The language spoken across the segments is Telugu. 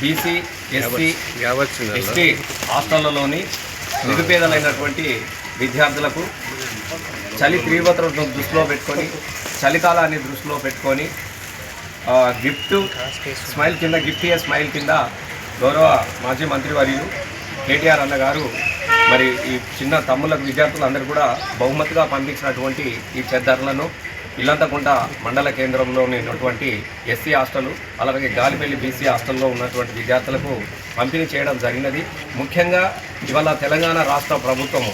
బీసీ ఎస్సీ ఎస్టీ హాస్టళ్ళలోని నిరుపేదలైనటువంటి విద్యార్థులకు చలి తీవ్రతను దృష్టిలో పెట్టుకొని చలికాలాన్ని దృష్టిలో పెట్టుకొని గిఫ్ట్ స్మైల్ కింద గిఫ్ట్ ఇయర్ స్మైల్ కింద గౌరవ మాజీ మంత్రివర్యులు కేటీఆర్ అన్న గారు మరి ఈ చిన్న తమ్ములకు విద్యార్థులందరూ కూడా బహుమతిగా పంపించినటువంటి ఈ చెద్దర్లను ఇల్లంతకుంట మండల కేంద్రంలో ఉన్నటువంటి ఎస్సీ హాస్టల్ అలాగే గాలిపల్లి బీసీ హాస్టల్లో ఉన్నటువంటి విద్యార్థులకు పంపిణీ చేయడం జరిగినది. ముఖ్యంగా ఇవాళ తెలంగాణ రాష్ట్ర ప్రభుత్వము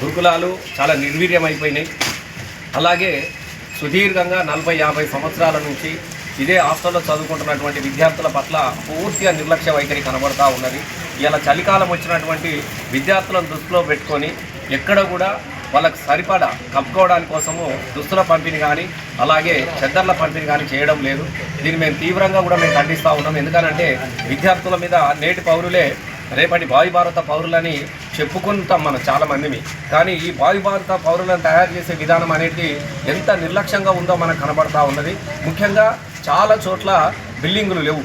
గురుకులాలు చాలా నిర్వీర్యమైపోయినాయి. అలాగే సుదీర్ఘంగా నలభై యాభై సంవత్సరాల నుంచి ఇదే హాస్టల్లో చదువుకుంటున్నటువంటి విద్యార్థుల పట్ల పూర్తిగా నిర్లక్ష్య వైఖరి కనబడతా ఉన్నది. ఇలా చలికాలం వచ్చినటువంటి విద్యార్థులను దృష్టిలో పెట్టుకొని ఎక్కడ కూడా వాళ్ళకు సరిపడా కప్పుకోవడానికి కోసము దుస్తుల పంపిణీ కానీ అలాగే చెద్దర్ల పంపిణీ కానీ చేయడం లేదు. దీన్ని మేము తీవ్రంగా కూడా మేము ఖండిస్తూ ఉన్నాం. ఎందుకనంటే విద్యార్థుల మీద నేటి పౌరులే రేపటి భావి భారత పౌరులని చెప్పుకుంటాం మనం చాలా మందిని కానీ ఈ భావి భారత పౌరులను తయారు చేసే విధానం అనేది ఎంత నిర్లక్ష్యంగా ఉందో మనకు కనబడతా ఉన్నది. ముఖ్యంగా చాలా చోట్ల బిల్డింగులు లేవు.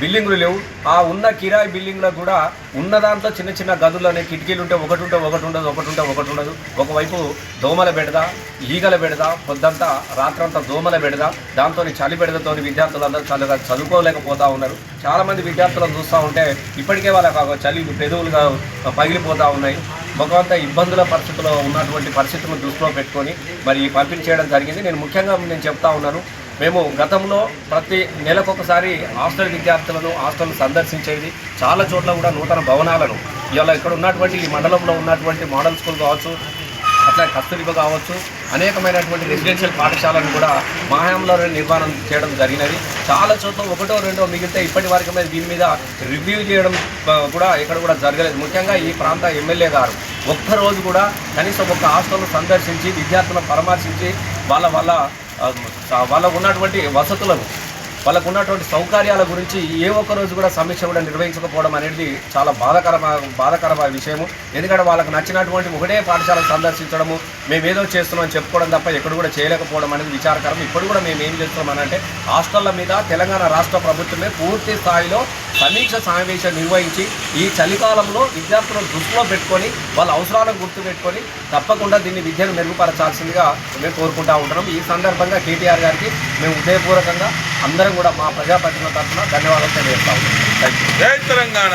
బిల్డింగులు లేవు. ఆ ఉన్న కిరాయి బిల్డింగ్లో కూడా ఉన్న దాంట్లో చిన్న చిన్న గదుల్లోనే కిటికీలు ఉంటే ఒకటి ఉంటే ఒకటి ఉండదు ఒకటి ఉంటే ఒకటి ఉండదు. ఒకవైపు దోమల బెడద ఈగల బెడద పొద్దంతా రాత్రంతా దోమల బెడద దాంతో చలి బెడదతో విద్యార్థులందరూ చల్లగా చదువుకోలేకపోతూ ఉన్నారు. చాలామంది విద్యార్థులను చూస్తూ ఉంటే ఇప్పటికే వాళ్ళకి చలి పెదవులుగా పగిలిపోతూ ఉన్నాయి. ముఖమంతా ఇబ్బందుల పరిస్థితుల్లో ఉన్నటువంటి పరిస్థితులను దృష్టిలో పెట్టుకొని మరి ఈ పంపిణీ చేయడం జరిగింది. నేను ముఖ్యంగా నేను చెప్తా ఉన్నాను మేము గతంలో ప్రతి నెలకొకసారి హాస్టల్ విద్యార్థులను హాస్టల్ సందర్శించేది. చాలా చోట్ల కూడా నూతన భవనాలను. ఇవాళ ఇక్కడ ఉన్నటువంటి ఈ మండలంలో ఉన్నటువంటి మోడల్ స్కూల్ కావచ్చు అట్లా కస్తూరిబ కావచ్చు అనేకమైనటువంటి రెసిడెన్షియల్ పాఠశాలను కూడా మహాయంలో నిర్మాణం చేయడం జరిగినది. చాలా చోట్ల ఒకటో రెండో మిగిలితే ఇప్పటి వరకు మీద దీని మీద రివ్యూ చేయడం కూడా ఎక్కడ కూడా జరగలేదు. ముఖ్యంగా ఈ ప్రాంత ఎమ్మెల్యే గారు ఒక్కరోజు కూడా కనీసం ఒక హాస్టల్ను సందర్శించి విద్యార్థులను పరామర్శించి వాళ్ళ వాళ్ళ వాళ్ళకు ఉన్నటువంటి వసతులను వాళ్ళకు ఉన్నటువంటి సౌకర్యాల గురించి ఏ ఒక్క రోజు కూడా సమీక్ష కూడా నిర్వహించకపోవడం అనేది చాలా బాధకర బాధకరమైన విషయము. ఎందుకంటే వాళ్ళకు నచ్చినటువంటి ఒకటే పాఠశాల సందర్శించడము మేము ఏదో చేస్తున్నాం చెప్పుకోవడం తప్ప ఎక్కడ కూడా చేయలేకపోవడం అనేది విచారకరం. ఇప్పుడు కూడా మేము ఏం చేస్తున్నాం అంటే హాస్టళ్ళ మీద తెలంగాణ రాష్ట్ర ప్రభుత్వమే పూర్తి స్థాయిలో సమీక్ష సమావేశం నిర్వహించి ఈ చలికాలంలో విద్యార్థులను దృష్టిలో పెట్టుకొని వాళ్ళ అవసరాలను గుర్తుపెట్టుకొని తప్పకుండా దీన్ని విద్యను మెరుగుపరచాల్సిందిగా మేము కోరుకుంటా ఉంటున్నాం. ఈ సందర్భంగా కేటీఆర్ గారికి మేము ఉదయపూర్వకంగా అందరం కూడా మా ప్రజాప్రతినిధుల తరఫున ధన్యవాదాలు తెలియజేస్తా జై తెలంగాణ.